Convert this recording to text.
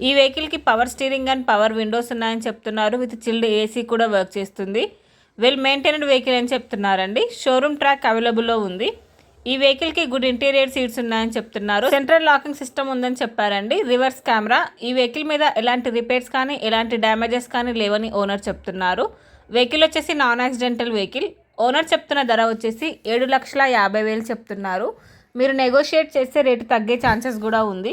ఈ వెహికల్కి power steering and power windows ఉన్నాయని చెప్తున్నారు. విత్ చిల్డ్ ఏసీ కూడా వర్క్ చేస్తుంది. వెల్ మెయింటైన్డ్ వెహికల్ అని చెప్తున్నారండి. షోరూమ్ ట్రాక్ అవైలబుల్లో ఉంది. ఈ వెహికల్కి గుడ్ ఇంటీరియర్ సీట్స్ ఉన్నాయని చెప్తున్నారు. సెంట్రల్ లాకింగ్ సిస్టమ్ ఉందని చెప్పారండి. రివర్స్ కెమెరా ఈ వెహికల్ మీద ఎలాంటి రిపేర్స్ కానీ ఎలాంటి డ్యామేజెస్ కానీ లేవని ఓనర్ చెప్తున్నారు. వెహికల్ వచ్చేసి నాన్ యాక్సిడెంటల్ వెహికల్ ఓనర్ చెప్తున్న ధర వచ్చేసి ఏడు లక్షల యాభై వేలు చెప్తున్నారు. మీరు నెగోషియేట్ చేస్తే రేటు తగ్గే ఛాన్సెస్ కూడా ఉంది.